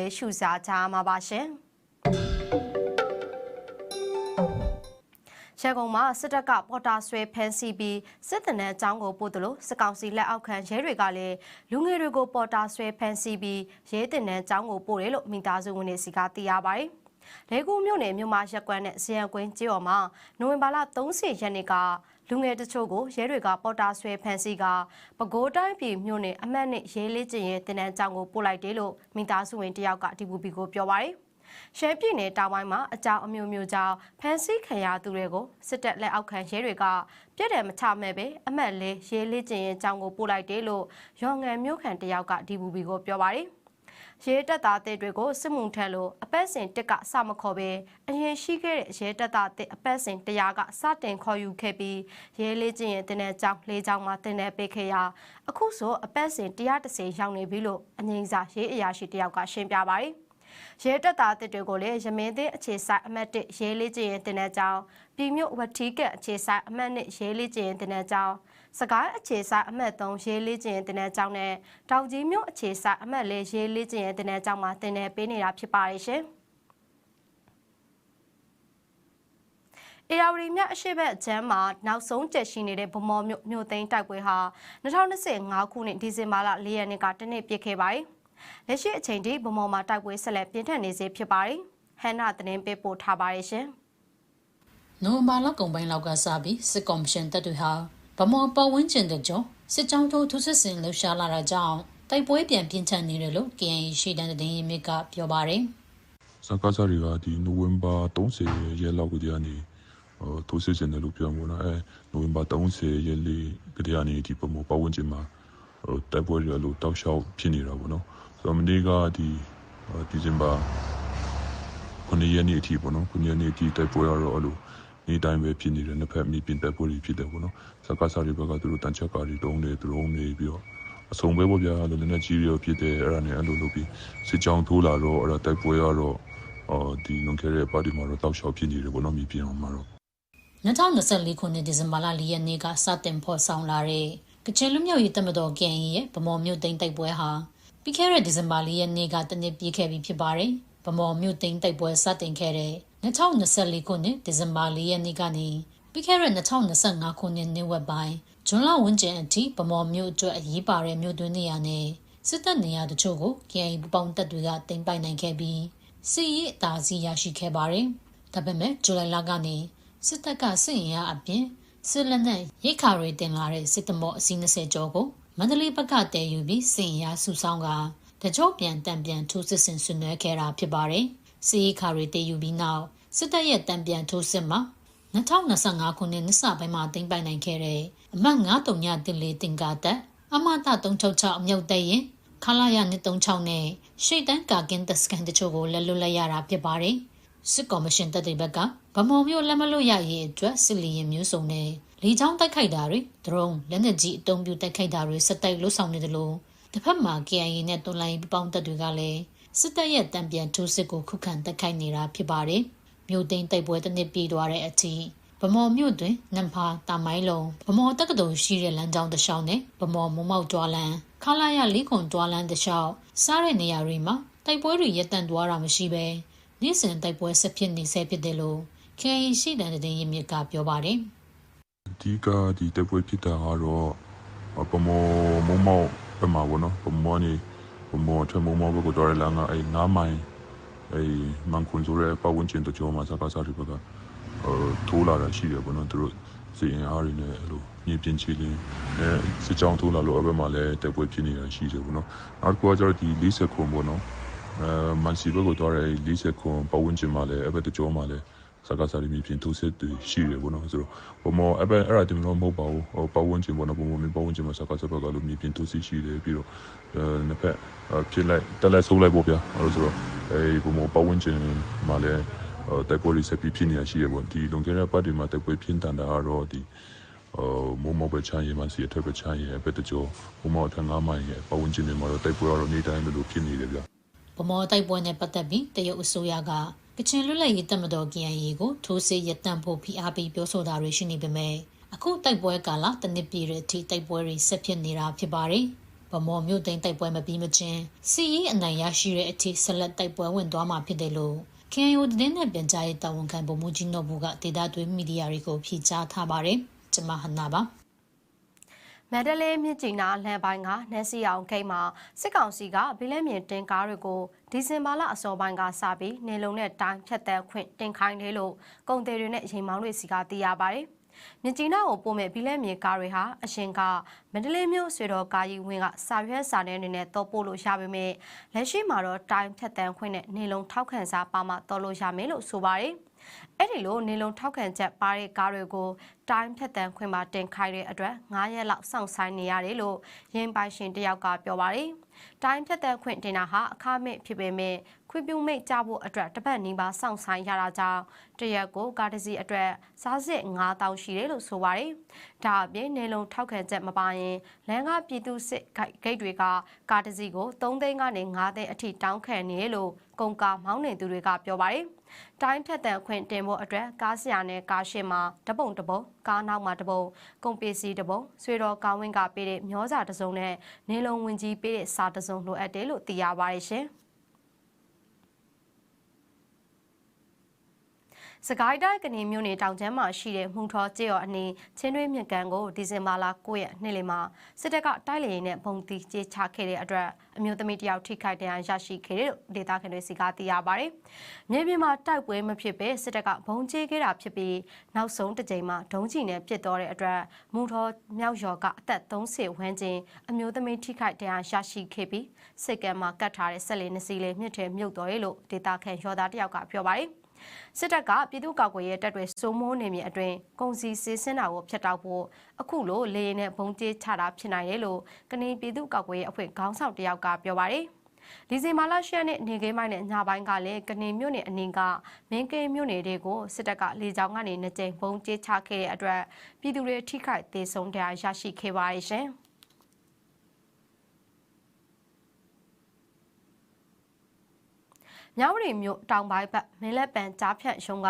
လေးရှုစားကြမှာပါရှင်ရန်ကုန်မှာစစ်တပ်ကပေါ်တာဆွဲဖမ်းဆီးပြီးစစ်တပ်နဲ့အကြောင်းကိုပို့တယ်လို့စစ်ကောင်စီလက်အောက်ခံရဲတွေကလည်းလူငယ်တွေကိုပေါ်တာဆွဲဖမ်းဆီးပြီးရဲတင်တဲ့အကြောင်းကိုပို့တယ်လို့မိသားစုဝင်တွေစီကသိရပါတယ်။လေကူမြို့နယ်မြို့မှာရက်ကွမ်းနဲ့ဇီယံကွင်းကျေးော်မှာနိုဝင်ဘာလ30ရက်နေ့က လူငယ်တချို့ကိုရဲတွေကပေါ်တာဆွဲဖမ်းဆီးကပဲခူးတိုင်းပြည်မြို့နယ်အမှတ်နဲ့ရဲလေးကျင်ရဲတင်တဲ့အကြောင်းကိုပို့လိုက်တယ်လို့မိသားစုဝင်တယောက်ကဒီပူပီကိုပြောပါတယ်။ရှမ်းပြည်နယ်တောင်ပိုင်းမှာအကြောင်းအမျိုးမျိုးကြောင့်ဖမ်းဆီးခံရသူတွေကိုစစ်တပ်လက်အောက်ခံရဲတွေကပြည့်တယ်မချမဲ့ပဲအမှတ်လေးရဲလေးကျင်ရဲအကြောင်းကိုပို့လိုက်တယ်လို့ရောင်ငံမျိုးခံတယောက်ကဒီပူပီကိုပြောပါတယ်။ ရဲတပ်သားတစ်တွေကိုစစ်မှုထက်လို့အပတ်စဉ်တစ်ကစမခေါ်ပဲအရင်ရှိခဲ့တဲ့ရဲတပ်သားတစ်အပတ်စဉ်တရားကစတင်ခေါ်ယူခဲ့ပြီးရဲလေးကျင်ရဲ့တင်တဲ့ကြောင်းလေးကြောင်းမှာတင်တဲ့ပေးခဲ့ရအခုဆိုအပတ်စဉ်130ရောက်နေပြီလို့အငိမ့်စာရဲအရာရှိတယောက်ကရှင်းပြပါတယ်ရဲတပ်သားတစ်တွေကိုလည်းရမင်းသိအခြေဆိုင်အမှတ်1ရဲလေးကျင်ရင်တင်တဲ့ကြောင်းပြည်မြို့ဝတီကအခြေဆိုင်အမှတ်2ရဲလေးကျင်ရင်တင်တဲ့ကြောင်း စကိုင်းအခြေဆိုင်အမှတ်3ရဲလေးကျင်ရင်တင်တဲ့ကြောင်းနဲ့တောင်ကြီးမြို့အခြေဆိုင်အမှတ်4ရဲလေးကျင်ရင်တင်တဲ့ကြောင်းမှာတင်တဲ့ပေးနေတာဖြစ်ပါတယ်ရှင်အေယာဝတီမြအရှိဘက်ကျမ်းမှာနောက်ဆုံးကျက်ရှိနေတဲ့ဗမော်မြို့မြို့သိမ်းတိုက်ပွဲဟာ2025ခုနှစ်ဒီဇင်ဘာလ4ရက်နေ့ကတနေ့ပြစ်ခဲ့ပါတယ်။လက်ရှိအချိန်ထိဗမော်မှာတိုက်ပွဲဆက်လက်ပြင်းထန်နေစေဖြစ်ပါတယ်။ဟန်နာသတင်းပေးပို့ထားပါတယ်ရှင်။နိုဝင်ဘာလကုန်ပိုင်းလောက်ကစပြီးစစ်ကော်မရှင်တပ်တွေဟာ ဗမော်ပတ်ဝန်းကျင်တို့ကြောင့်စစ်ကြောင်းထိုးထုစစ်ဆင်လှုပ်ရှားလာတာကြောင့်တိုက်ပွဲပြန်ပြင်းထန်နေတယ်လို့ KNY ရှိတန်းတဲ့ရင်းမြစ်ကပြောပါတယ်စကားစားတွေကဒီနိုဝင်ဘာ30ရက်လောက်ကတည်းကနေဟိုထိုးစစ်စင်တယ်လို့ပြောမှာနော်အဲနိုဝင်ဘာ30ရက်လေးကတည်းကနေဒီပုံမပတ်ဝန်းကျင်မှာဟိုတိုက်ပွဲတွေလို့တောက်လျှောက်ဖြစ်နေတာပေါ့နော်ဆိုတော့မနေ့ကဒီဒီဇင်ဘာ9ရက်နေ့အထိပေါ့နော်9ရက်နေ့အထိတိုက်ပွဲရတော့အဲ့လို နေ့တိုင်းပဲဖြစ်နေတယ်နှစ်ဖက်မြေပြင်တိုက်ပွဲတွေဖြစ်တယ်ပေါ့နော်စကားစားတွေဘက်ကသူတို့တန်ချက်ကာတွေတုံးတယ်သူတို့နေပြီးတော့အစုံပဲပေါ့ဗျာလို့လည်းနဲ့ကြီးရောဖြစ်တယ်အဲ့ဒါနဲ့အဲ့လိုလုပ်ပြီးစစ်ကြောင်းထိုးလာတော့အဲ့ဒါတိုက်ပွဲရတော့အော်ဒီလွန်ခဲ့တဲ့ပါတီမှာတော့တောက်လျှောက်ဖြစ်နေတယ်ပေါ့နော်မြေပြင်အောင်မှာတော့2024ခုနှစ်ဒီဇင်ဘာလ4ရက်နေ့ကစတင်ဖော်ဆောင်လာတဲ့ကချင်လူမျိုးရေးတပ်မတော် KNY ရဲ့ဗမော်မြို့သိမ်းတိုက်ပွဲဟာပြီးခဲ့တဲ့ဒီဇင်ဘာလရက်နေ့ကတနစ်ပြည့်ခဲ့ပြီဖြစ်ပါတယ်။ဗမော်မြို့သိမ်းတိုက်ပွဲစတင်ခဲ့တဲ့ 2024ခုနှစ်ဒီဇင်ဘာလရက်နေ့ကနေပြီးခဲ့တဲ့2025ခုနှစ်နှစ်ဝက်ပိုင်းဇွန်လဝန်းကျင်အထိဗမော်မြို့အတွက်အရေးပါတဲ့မြို့တွင်းနေရာနဲ့စစ်တပ်နေရာတချို့ကို KNY ပူပေါင်းတပ်တွေကတင်ပိုင်နိုင်ခဲ့ပြီးစစ်ရေးအသာစီးရရှိခဲ့ပါတယ်။ဒါပေမဲ့ဇူလိုင်လကနေစစ်တပ်ကစစ်ရင်အားအပြင်စစ်လက်နက်ရိတ်ခါတွေတင်လာတဲ့စစ်တမော့အစီး20ကျော်ကိုမန္တလေးဘက်ကတည်ယူပြီးစစ်ရင်အားစုဆောင်းကတကြော့ပြန်တံပြန်ထိုးစစ်ဆင်ဆင်နွှဲခဲ့တာဖြစ်ပါတယ်။ စစ်ရေးခါတွေတည်ယူပြီးနောက်စစ်တပ်ရဲ့တံပြန်ထိုးစစ်မှာ2025ခုနှစ်နှစ်စပိုင်းမှာတင်ပိုင်နိုင်ခဲ့တဲ့အမှတ်939တင်လေးတင်ကာတက်အမတာ366အမြုပ်တဲ့ရင်ခလာရ136နဲ့ရှေ့တန်းကာကင်းတပ်စကန်တချို့ကိုလက်လွတ်လိုက်ရတာဖြစ်ပါတယ်။စစ်ကော်မရှင်တပ်တွေဘက်ကဗမော်မျိုးလက်မလွတ်ရရေးအတွက်စစ်လီရင်မျိုးစုံနဲ့လေချောင်းတိုက်ခိုက်တာတွေဒရုန်းလက်နက်ကြီးအုံပြုတိုက်ခိုက်တာတွေစက်တိုက်လှုပ်ဆောင်နေတယ်လို့တစ်ဖက်မှာ KIA နဲ့တွန်လိုင်းပပေါင်းတပ်တွေကလည်း စစ်တပ်ရဲ့တံပြန်ထိုးစစ်ကိုခုခံတိုက်ခိုက်နေတာဖြစ်ပါတယ်။မြို့သိမ်းတိုက်ပွဲတစ်နှစ်ပြည့်သွားတဲ့အထိဗမော်မြို့တွင်နံဖာတာမိုင်းလုံးဗမော်တက္ကသိုလ်ရှိတဲ့လမ်းကြောင်းတစ်လျှောက်နဲ့ဗမော်မုံမောက်တွားလန်းခလာရလေးခွန်တွားလန်းတစ်လျှောက်စားတဲ့နေရာတွေမှာတိုက်ပွဲတွေရပ်တန့်သွားတာမရှိဘဲနေ့စဉ်တိုက်ပွဲဆက်ဖြစ်နေဆဲဖြစ်တယ်လို့ KIA ရှိတဲ့တဲ့ရင်မြစ်ကပြောပါတယ်။အဓိကဒီတက်ပွဲဖြစ်တာကတော့ပမောမုံမောက်ဘက်မှာပေါ့နော်ပမောနေ ပမောထွေမုံမောက်ဘက်ကိုတော်ရလန်းကအဲ9မိုင်အဲမန်ခွန်ဆိုတဲ့ပတ်ဝန်းကျင်တချို့မှာစကားစားတွေဘက်ကဟိုထိုးလာတာရှိတယ်ပေါ့နော်သူတို့စီရင်အားတွေနဲ့အဲ့လိုမြေပြင်ချီလင်းအဲစစ်ကြောင်းထိုးလာလို့အဘက်မှာလည်းတက်ပွဲဖြစ်နေတာရှိတယ်ပေါ့နော်နောက်တစ်ခုကကျတော့ဒီ40ခွန်ပေါ့နော်အဲမန်စီဘက်ကိုတော်ရ40ခွန်ပတ်ဝန်းကျင်မှာလည်းအဘက်တချို့မှာလည်း စကားစားတွေပြင်ထိုးစစ်တွေရှိတယ်ပေါ့နော်ဆိုတော့ဘမောအဲ့ဘက်အဲ့ဒါတင်တော့မဟုတ်ပါဘူးဟိုပတ်ဝန်းကျင်ပေါ့နော်ဘမောမင်းပတ်ဝန်းကျင်မှာစကားစားဘက်ကလို့မြေပြင်ထိုးစစ်ရှိတယ်ပြီးတော့အဲနှစ်ဖက်ဖြစ်လိုက်တက်လိုက်ဆုပ်လိုက်ပေါ့ဗျာအဲ့လိုဆိုတော့အဲဘမောပတ်ဝန်းကျင်မှာလည်းတိုက်ပွဲတွေဆက်ပြီးဖြစ်နေတာရှိရပေါ့ဒီလွန်ခဲ့တဲ့ပတ်တွေမှာတိုက်ပွဲဖြစ်တန်တာကတော့ဒီဟိုမိုးမောက်ပဲချမ်းရမှစီအထက်ပဲချမ်းရပဲတကြောမိုးမောက်ထငါးမိုင်ရဲ့ပတ်ဝန်းကျင်တွေမှာတော့တိုက်ပွဲကတော့နေ့တိုင်းလိုဖြစ်နေတယ်ဗျာဗမောတိုက်ပွဲနဲ့ပတ်သက်ပြီးတရုတ်အစိုးရက ကချင်လွတ်လပ်ရေးတပ်မတော် KIA ကိုထိုးစစ်ရပ်တန့်ဖို့ဖိအားပေးပြောဆိုတာတွေရှိနေပေမဲ့အခုတိုက်ပွဲကာလတနစ်ပြည့်တဲ့အထိတိုက်ပွဲတွေဆက်ဖြစ်နေတာဖြစ်ပါတယ်။ဗမော်မြို့သိမ်းတိုက်ပွဲမပြီးမချင်းစီအီအနိုင်ရရှိတဲ့အထိဆက်လက်တိုက်ပွဲဝင်သွားမှာဖြစ်တယ်လို့ KNU တင်းနဲ့ပြန်ကြားရေးတာဝန်ခံဗိုလ်မှူးကြီးနော်ဘူးကဒေတာသွေးမီဒီယာတွေကိုဖြေကြားထားပါတယ်။ကျွန်မဟနာပါမန္တလေးမြစ်ကြီးနားလမ်းပိုင်းကနက်စီအောင်ဂိတ်မှာစစ်ကောင်စီကဗီလဲမြင်တင်ကားတွေကို ဒီဇင်ဘာလအစောပိုင်းကစပြီးနေလုံနဲ့တိုင်းဖြတ်တန်းခွင့်တင်ခိုင်းတယ်လို့ကုန်တယ်တွေနဲ့ရင်မောင်းတွေစီကသိရပါတယ်။မြစ်ကြီးနားကိုပို့မဲ့ဗီလဲမြင်ကားတွေဟာအရှင်ကမန္တလေးမြို့ဆွေတော်ကာကြီးဝင်းကစာရွက်စာတမ်းတွေနဲ့တော့ပို့လို့ရပါမယ်။လက်ရှိမှာတော့တိုင်းဖြတ်တန်းခွင့်နဲ့နေလုံထောက်ခံစာပါမှတော့လို့ရမယ်လို့ဆိုပါတယ်။အဲ့ဒီလိုနေလုံးထောက်ခံချက်ပါတဲ့ကားတွေကိုတိုင်းဖြတ်တန်းခွင့်မှာတင်ခိုင်းတဲ့အတွက်9ရက်လောက်စောင့်ဆိုင်းနေရတယ်လို့ရင်းပိုင်ရှင်တယောက်ကပြောပါတယ်။ တိုင်းဖြတ်တန်းခွင့်တင်တာဟာအခမဲ့ဖြစ်ပေမဲ့ခွင့်ပြုမိတ်ကြဖို့အတွက်တစ်ပတ်နီးပါးစောင့်ဆိုင်းရတာကြောင့်တရက်ကိုကားတစ်စီးအတွက်စားစစ်9000ရှိတယ်လို့ဆိုပါတယ်။ဒါအပြင်နေလုံးထောက်ခံချက်မပါရင်လမ်းကပြည်သူစစ်ဂိတ်တွေကကားတစ်စီးကို3သိန်းကနေ5သိန်းအထိတောင်းခံနေတယ်လို့ကုန်ကာမောင်းနေသူတွေကပြောပါတယ်။ တိုင်းဖြတ်တန်ခွင့်တင်ဖို့အတွက်ကားဆရာနဲ့ကားရှင်းမှာတပုံတပုံကားနောက်မှာတပုံကုန်ပစ္စည်းတပုံဆွေတော်ကောင်းဝင်းကပေးတဲ့မျောစာတစ်စုံနဲ့နေလုံးဝင်ကြီးပေးတဲ့စာတစ်စုံလိုအပ်တယ်လို့သိရပါတယ်ရှင်။ စကိုင်းတိုင်းကနေမြို့နယ်တောင်ကျမ်းမှာရှိတဲ့မှုထောကျေးရော်အနီးချင်းတွင်းမြကန်ကိုဒီဇင်ဘာလ9ရက်နေ့လယ်မှာစစ်တပ်ကတိုက်လေရင်နဲ့ပုံတီကျေချခဲ့တဲ့အတွက်အမျိုးသမီးတယောက်ထိခိုက်ဒဏ်ရာရရှိခဲ့တယ်လို့ဒေသခံတွေစီကသိရပါတယ်။မြေပြင်မှာတိုက်ပွဲမဖြစ်ပဲစစ်တပ်ကဘုံကျေခဲ့တာဖြစ်ပြီးနောက်ဆုံးတစ်ကြိမ်မှာဒုံးချီနဲ့ပစ်တော့တဲ့အတွက်မူထောမြောက်ရော်ကအသက်30ဝန်းကျင်အမျိုးသမီးထိခိုက်ဒဏ်ရာရရှိခဲ့ပြီးစိတ်ကံမှာကတ်ထားတဲ့ဆက်လေနှစ်စီးလေးမြစ်ထဲမြုပ်တော်တယ်လို့ဒေသခံရော်သားတယောက်ကပြောပါတယ်။ စစ်တပ်ကပြည်သူ့ကောက်ကွယ်ရေးတပ်တွေစိုးမိုးနေမြေအတွင်ကုန်စည်စီးဆင်းတာကိုဖျက်တောက်ဖို့အခုလိုလေရင်နဲ့ဘုံကျဲချတာဖြစ်နိုင်တယ်လို့ကနေပြည်သူ့ကောက်ကွယ်ရေးအဖွဲ့ခေါင်းဆောင်တယောက်ကပြောပါတယ်။ဒီဇင်ဘာလ10ရက်နေ့နေကိမိုင်းနဲ့ညပိုင်းကလည်းကနေမြို့နယ်အနီးကမင်းကင်းမြို့နယ်တွေကိုစစ်တပ်ကလေကြောင်းကနေနှစ်ကြိမ်ဘုံကျဲချခဲ့တဲ့အတွက်ပြည်သူတွေထိခိုက်ဒေဆုံးတရားရရှိခဲ့ပါရဲ့ရှင်။ မြဝတီမြို့တောင်ပိုင်းဘက်မင်းလက်ပံကြားဖြတ်ရုံးက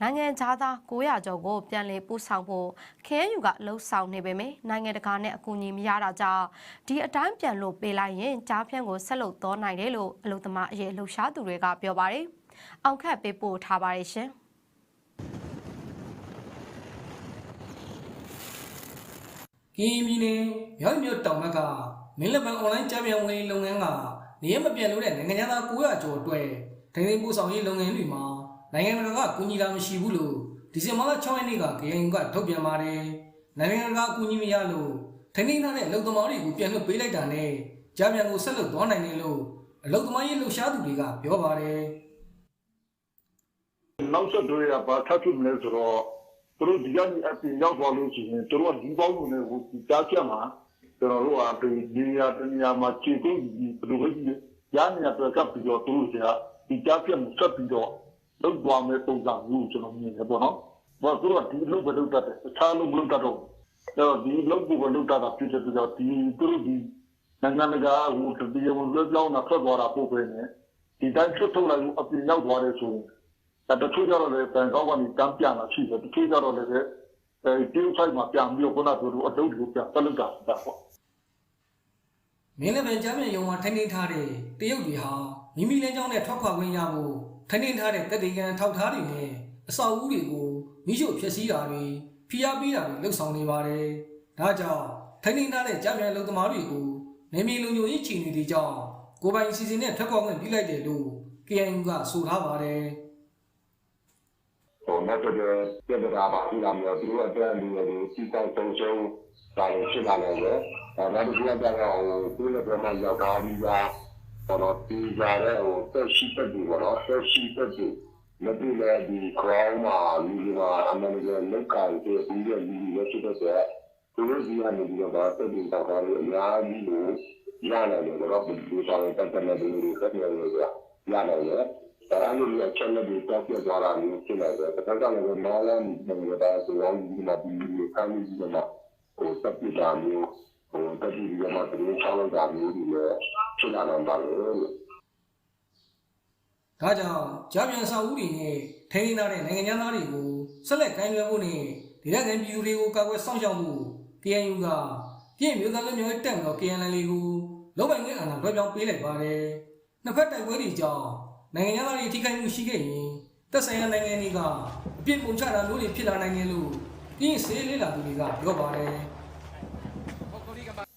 နိုင်ငံသားသား900ကျော်ကိုပြန်လည်ပို့ဆောင်ဖို့ KNU ကလှုံ့ဆော်နေပေမယ့်နိုင်ငံတကာနဲ့အကူအညီမရတာကြောင့်ဒီအတိုင်းပြန်လို့ပေးလိုက်ရင်ကြားဖြတ်ကိုဆက်လုပ်တော့နိုင်တယ်လို့အလုံသမားအရေးလှုပ်ရှားသူတွေကပြောပါတယ်။အောင်ခတ်ပေးပို့ထားပါတယ်ရှင်။ကင်းပြည်နယ်မြောက်မြို့တောင်ဘက်ကမင်းလက်ပံအွန်လိုင်းကြမ်းပြန်ဝင်လုပ်ငန်းက နေရမပြတ်လို့တဲ့နိုင်ငံသား900ကျော်အတွက်ဒိန်ဒိန်ပို့ဆောင်ရေးလုပ်ငန်းတွေမှာနိုင်ငံတော်ကကူညီတာမရှိဘူးလို့ဒီဇင်ဘာလ6ရက်နေ့က KNU ကထုတ်ပြန်ပါတယ်။နိုင်ငံတော်ကအကူအညီမရလို့ထိန်းသိမ်းထားတဲ့လုံသမားတွေကိုပြန်လွှတ်ပေးလိုက်တာနဲ့ကြမ်းပြန်ကိုဆက်လုပ်သွားနိုင်တယ်လို့အလုံသမားရေးလှုပ်ရှားသူတွေကပြောပါတယ်။နောက်ဆက်တွဲကဘာထပ်ဖြစ်မလဲဆိုတော့သူတို့ဒီကနေအပြင်ရောက်သွားလို့ရှိရင်သူတို့ကဒီပေါင်းလုံးတွေကိုကြားချက်မှာ ကျွန်တော်တို့ကဒီနေရာတနေရာမှာခြေကုပ်ဒီဘယ်လိုပဲကြည့်ရနေရတော့ကပ်ပြီးတော့သူတို့ကဒီကြားချက်ကိုဆက်ပြီးတော့လုပ်သွားမယ်ပုံစံမျိုးကျွန်တော်မြင်တယ်ပေါ့နော်။ဘာသူတို့ကဒီလုပ်ပဲလုပ်တတ်တယ်အခြားလုပ်မလုပ်တတ်တော့အဲ့တော့ဒီလုပ်ကိုပဲလုပ်တတ်တာဖြစ်တဲ့အတွက်ဒီသူတို့ဒီနိုင်ငံတကာဟိုတရားဝင်လွှဲပြောင်းတာထွက်သွားတာပို့ပဲနဲ့ဒီတိုင်းထွက်ထုတ်လိုက်လို့အပြင်ရောက်သွားတယ်ဆိုရင်ဒါတချို့ကြတော့လည်းဘန်ကောက်ကနေတန်းပြန်လာရှိတယ်တချို့ကြတော့လည်းအဲတီးဆိုင်မှာပြန်ပြီးတော့ခုနကပြောလို့အလုပ်တွေကိုပြန်တက်လုပ်တာပေါ့ မင်းလည်းပဲကြားမြန်ရုံမှာထိုင်နေထားတဲ့တရုတ်တွေဟာမိမိလမ်းကြောင်းနဲ့ထွက်ခွာခွင့်ရဖို့ထိုင်နေထားတဲ့တတိယံထောက်ထားတွေနဲ့အဆောက်အဦတွေကိုမိရှုဖျက်ဆီးတာတွေဖိအားပေးတာတွေလှုပ်ဆောင်နေပါတယ်။ဒါကြောင့်ထိုင်နေထားတဲ့ကြားမြန်လုံသမားတွေကိုနေမီလုံခြုံရေးချီနေတွေကြောင့်ကိုယ်ပိုင်အစီအစဉ်နဲ့ထွက်ခွာခွင့်ပြုလိုက်တယ်လို့ KNU ကဆိုထားပါတယ်။ ဟိုနောက်တော့ပြတ်တာပါပြီးလာမျိုးသူတို့အတွက်လူတွေစီတိုင်းဆုံးရှုံးတာဖြစ်လာတယ်လေအဲနောက်တစ်ခုကတော့ဟိုသူတို့လည်းပြန်ရောက်သွားပြီးသားဟောတော့ဒီကြတဲ့ဟိုတက်ရှိတက်ဒီဘောတော့တက်ရှိတက်ဒီမတူလည်းဒီ crown မှာလူတွေကအမှန်တကယ်လောက်ကန်တဲ့ပြီးတဲ့လူတွေဖြစ်တဲ့သူတို့ဒီကနေပြီးတော့တက်ဒီတော့တာလို့အများကြီးလို့ရတယ်လို့တော့ဒီဆောင်တက်တဲ့လူတွေကတည်းကလို့ရတယ်ဒါ အလိုအချက်လက်တွေတောက်ပြသွားတာမျိုးဖြစ်နေတယ်။ဒါကြောင့်လည်းမောင်းလမ်းနေနေတာဆိုတော့ဒီမှာဒီလိုခံနေကြမှာဟိုတပ်ပြတာမျိုးဟိုတပ်ပြရမှာတရင်ချောင်းတာမျိုးတွေလည်းဖြစ်လာတော့ပါလို့ဒါကြောင့်ကြားပြန်စာဦးတွေနဲ့ထိန်းထားတဲ့နိုင်ငံသားတွေကိုဆက်လက်ကိုင်တွယ်ဖို့နဲ့ဒေသခံပြည်သူတွေကိုကာကွယ်စောင့်ရှောက်ဖို့ KNU ကပြည်မျိုးသားလူမျိုးရေးတက်မတော် KNL ကိုလုံပိုင်ခွင့်အာဏာလွှဲပြောင်းပေးလိုက်ပါတယ်နှစ်ဖက်တိုက်ပွဲတွေကြောင့် နိုင်ငံသားတွေထိခိုက်မှုရှိခဲ့ရင်သက်ဆိုင်ရာနိုင်ငံတွေကအပြစ်ပုံချတာမျိုးတွေဖြစ်လာနိုင်တယ်လို့ပြည်ရေးစေးလေးလာသူတွေကပြောပါတယ်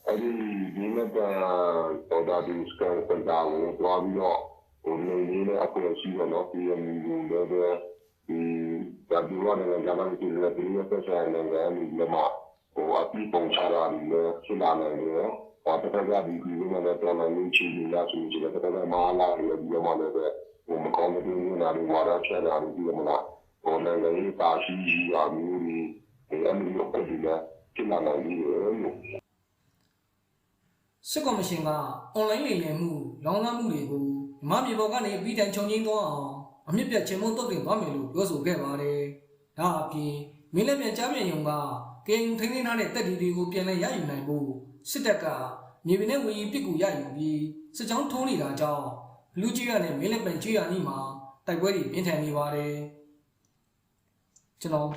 အဲ့ဒီဒီမဲ့တော့ဒါဒီစကန်ပန်တာကိုတွားပြီးတော့ဟိုနေနေနဲ့အခုရှိရတော့ပြည်မီကိုလည်းပဲဒီဒါဒီဝါနဲ့ကြာမှဒီလည်းဒီမဲ့ဆက်ဆိုင်နေတယ်ဒီမှာဟိုအပြစ်ပုံချတာလည်းဖြစ်လာနိုင်တယ်ဘာတကယ်ကြဒီဒီမဲ့တော့တော်တော်လေးချီလာချီချီတကယ်မာလာရဒီမှာလည်းပဲ ဟိုမကောင်းတဲ့လူနာတွေဝါရချက်တာဒီမှာလားဟိုနိုင်ငံရေးပါရှိကြီးအမျိုးကြီးဒီအမျိုးကိုဒီကဖြစ်လာနိုင်တယ်လို့စစ်ကော်မရှင်ကအွန်လိုင်းလိမ်လည်မှုလောင်းလမ်းမှုတွေကိုမြမမြေပေါ်ကနေပြီးတိုင်ချုံငင်းသွားအောင်အမြင့်ပြတ်ချင်းမုံတုတ်တင်သွားမယ်လို့ပြောဆိုခဲ့ပါတယ်။ဒါအပြင်မင်းလက်မြန်ကြားပြန်ယုံကကင်ထိန်းသိမ်းထားတဲ့တပ်ဒီတွေကိုပြန်လည်ရယူနိုင်ဖို့စစ်တပ်ကမြေပြင်နဲ့ဝေကြီးပစ်ကူရယူပြီးစစ်ကြောင်းထိုးနေတာကြောင့် လူကြီးရနဲ့မင်းလက်မြန်ကြီးရနီးမှာတိုက်ပွဲတွေပြင်းထန်နေပါတယ်။ကျွန်တော်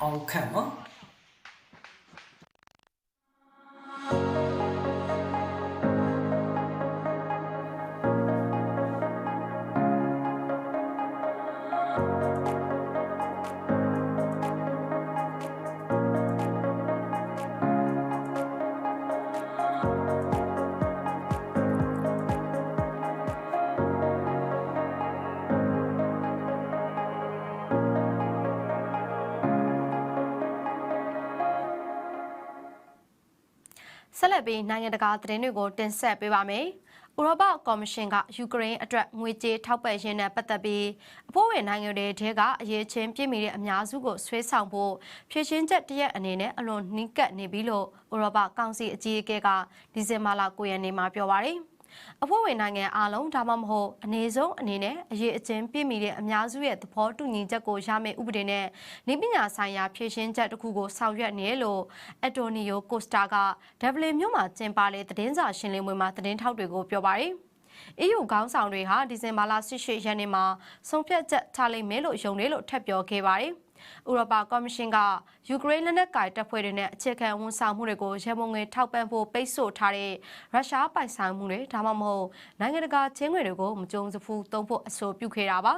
အောင်ခန့်ပါ ဆက်လက်ပြီးနိုင်ငံတကာသတင်းတွေကိုတင်ဆက်ပေးပါမယ်။ဥရောပကော်မရှင်ကယူကရိန်းအတွက်ငွေကြေးထောက်ပံ့ခြင်းနဲ့ပတ်သက်ပြီးအဖွဲ့ဝင်နိုင်ငံတွေထဲကအရေးချင်းပြည့်မီတဲ့အများစုကိုဆွဲဆောင်ဖို့ဖြည့်ရှင်းချက်တရက်အနေနဲ့အလွန်နှိကပ်နေပြီလို့ဥရောပကောင်စီအကြီးအကဲကဒီဇင်ဘာလ9ရက်နေ့မှာပြောပါရယ်။ အဖွဲ့ဝင်နိုင်ငံအားလုံးဒါမှမဟုတ်အနေဆုံးအနေနဲ့အရေးအချင်းပြည့်မီတဲ့အများစုရဲ့သဘောတူညီချက်ကိုရမယ့်ဥပဒေနဲ့နေပညာဆိုင်ရာဖြည့်ရှင်းချက်တစ်ခုကိုဆောင်ရွက်နေလို့အက်တိုနီယိုကိုစတာကဒဗလင်မြို့မှာကျင်းပတဲ့သတင်းစာရှင်းလင်းပွဲမှာသတင်းထောက်တွေကိုပြောပါရယ်။ EU ခေါင်းဆောင်တွေဟာဒီဇင်ဘာလ18ရက်နေ့မှာဆုံးဖြတ်ချက်ချလိမ့်မယ်လို့ယုံတယ်လို့ထပ်ပြောခဲ့ပါတယ်။ ဥရောပကော်မရှင်ကယူကရိန်းလက်နက်ကိုင်တပ်ဖွဲ့တွေနဲ့အခြေခံဝန်ဆောင်မှုတွေကိုရမုံငွေထောက်ပံ့ဖို့ပိတ်ဆို့ထားတဲ့ရုရှားပိုင်ဆိုင်မှုတွေဒါမှမဟုတ်နိုင်ငံတကာချင်းငွေတွေကိုမကြုံစဖူးသုံးဖို့အဆိုပြုခဲ့တာပါ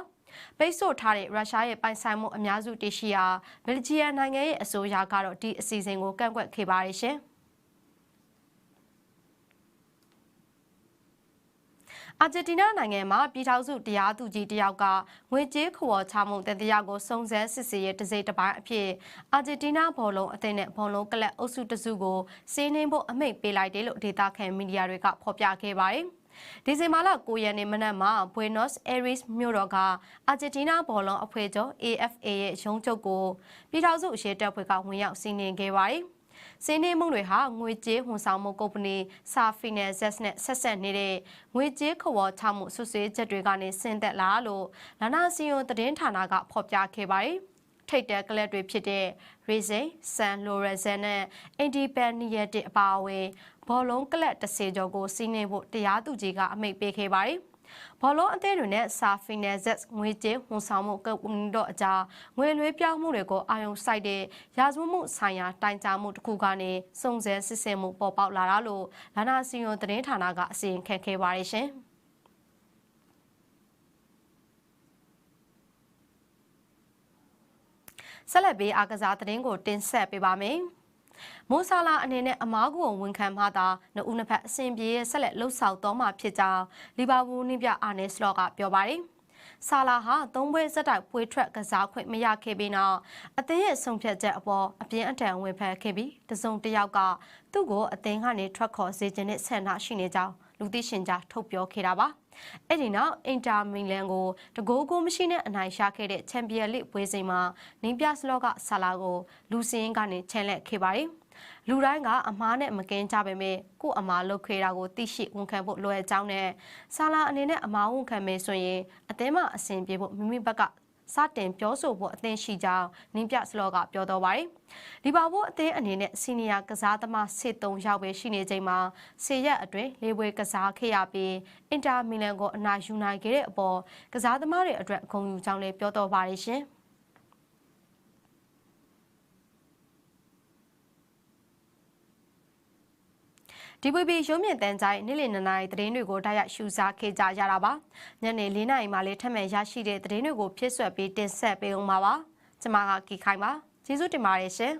ပိတ်ဆို့ထားတဲ့ရုရှားရဲ့ပိုင်ဆိုင်မှုအများစုတရှိရာဘယ်လ်ဂျီယံနိုင်ငံရဲ့အဆိုအရကတော့ဒီအစီအစဉ်ကိုကန့်ကွက်ခဲ့ပါတယ်ရှင်။ အာဂျင်တီးနားနိုင်ငံမှာပြည်ထောင်စုတရားသူကြီးတယောက်ကငွေကြေးခဝေါ်ချမှုတန်တရားကိုစုံစမ်းစစ်ဆေးရတစိမ့်တစ်ပိုင်းအဖြစ်အာဂျင်တီးနားဘောလုံးအသင်းနဲ့ဘောလုံးကလပ်အုပ်စုတစုကိုစီးနှင်းဖို့အမိန့်ပေးလိုက်တယ်လို့ဒေတာခန်မီဒီယာတွေကဖော်ပြခဲ့ပါတယ်။ဒီဇင်ဘာလ9ရက်နေ့မနက်မှာ Buenos Aires မြို့တော်ကအာဂျင်တီးနားဘောလုံးအဖွဲ့ချုပ် AFA ရဲ့ရုံးချုပ်ကိုပြည်ထောင်စုအရေးတပ်ဖွဲ့ကဝင်ရောက်စီးနှင်းခဲ့ပါတယ်။ စင်းနေမှုတွေဟာငွေကြေးဝန်ဆောင်မှုကုမ္ပဏီ Safinazes နဲ့ဆက်ဆက်နေတဲ့ငွေကြေးခဝေါ်ချမှုဆွဆွေးချက်တွေကနေဆင်းသက်လာလို့လာနာစီယွန်သတင်းဌာနကဖော်ပြခဲ့ပါတယ်။ထိတ်တဲ့ကလပ်တွေဖြစ်တဲ့ Racing, San Lorenzo နဲ့ Independent အပါအဝင်ဘောလုံးကလပ်30ကျော်ကိုစီးနှင်းဖို့တရားသူကြီးကအမိန့်ပေးခဲ့ပါတယ်။ ဘောလုံးအသင်းတွေနဲ့စာဖီနယ်ဇက်ငွေကြေးဝန်ဆောင်မှုကုမ္ပဏီတို့အကြားငွေလွှဲပြောင်းမှုတွေကိုအာရုံစိုက်တဲ့ရာဇဝတ်မှုဆိုင်ရာတိုင်ကြားမှုတစ်ခုကနေစုံစမ်းစစ်ဆေးမှုပေါ်ပေါက်လာတာလို့လာနာစီယွန်သတင်းဌာနကအစီရင်ခံခဲ့ပါတယ်ရှင်။ဆက်လက်ပြီးအားကစားသတင်းကိုတင်ဆက်ပေးပါမယ်။ မိုဆာလာအနေနဲ့အမားကိုဝန်ခံမှသာနှစ်ဦးနှစ်ဖက်အဆင်ပြေရဲ့ဆက်လက်လှုပ်ဆောင်တော့မှာဖြစ်ကြောင်းလီဗာပူးနှိပြအာနေစလော့ကပြောပါတယ်။ဆာလာဟာသုံးပွဲစက်တိုက်ပွဲထွက်ကစားခွင့်မရခဲ့ပြီးနောက်အသင်းရဲ့ဆုံးဖြတ်ချက်အပေါ်အပြင်းအထန်ဝင်ဖက်ခဲ့ပြီးတစုံတစ်ယောက်ကသူ့ကိုအသင်းကနေထွက်ခေါ်စေခြင်းနဲ့ဆန္ဒရှိနေကြောင်းလူသိရှင်ကြားထုတ်ပြောခဲ့တာပါ။အဲ့ဒီနောက်အင်တာမီလန်ကိုတကိုးကိုမရှိနဲ့အနိုင်ရခဲ့တဲ့ချန်ပီယံလိပွဲစဉ်မှာနင်းပြစလော့ကဆာလာကိုလူစင်းကနေချန်လက်ခဲ့ပါတယ်။ လူတိုင်းကအမားနဲ့မကင်းကြပေမဲ့ကို့အမားလုပ်ခဲ့တာကိုသိရှိဝန်ခံဖို့လွယ်ကြောင်းနဲ့ဆာလာအနေနဲ့အမားဝန်ခံမယ်ဆိုရင်အသင်းမအဆင်ပြေဖို့မိမိဘက်ကစတင်ပြောဆိုဖို့အသင်းရှိကြောင်းနင်းပြစလော့ကပြောတော့ပါတယ်။ဒီပါဖို့အသင်းအနေနဲ့စီနီယာကစားသမားစစ်သုံးယောက်ပဲရှိနေချိန်မှာဆေရက်အတွင်းလေးပွဲကစားခဲ့ရပြီးအင်တာမီလန်ကိုအနိုင်ယူနိုင်ခဲ့တဲ့အပေါ်ကစားသမားတွေအတွက်ဂုဏ်ယူကြောင်းလည်းပြောတော့ပါတယ်ရှင်။ DVB ရုံးမြင့်တန်းကြိုင်နေ့လယ်2နာရီသတင်းတွေကိုတိုက်ရိုက်ရှုစားခဲ့ကြရတာပါညနေ4နာရီမှလည်းထပ်မံရရှိတဲ့သတင်းတွေကိုဖြစ်ဆွက်ပြီးတင်ဆက်ပေးအောင်ပါပါကျွန်မကကီခိုင်ပါကျေးဇူးတင်ပါတယ်ရှင်